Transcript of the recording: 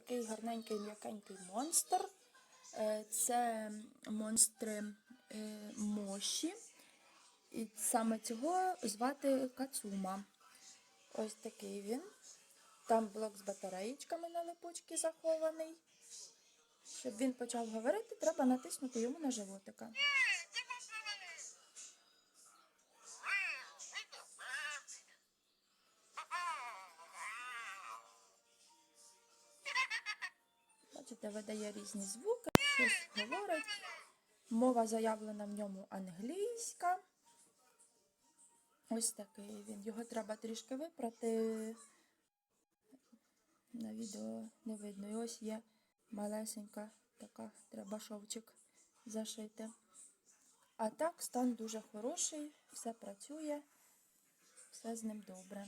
такий гарненький м'якенький монстр. Е, Це монстри е, моші. І саме цього звати Кацума. Ось такий він. Там блок з батареєчками на липучки захований. Щоб він почав говорити, треба натиснути йому на животика. Бачите, видає різні звуки, щось говорить. Мова заявлена в ньому англійська. Ось такий він. Його треба трішки випрати. На відео не видно. І ось є малесенька така, треба шовчик зашити. А так, стан дуже хороший, все працює, все з ним добре.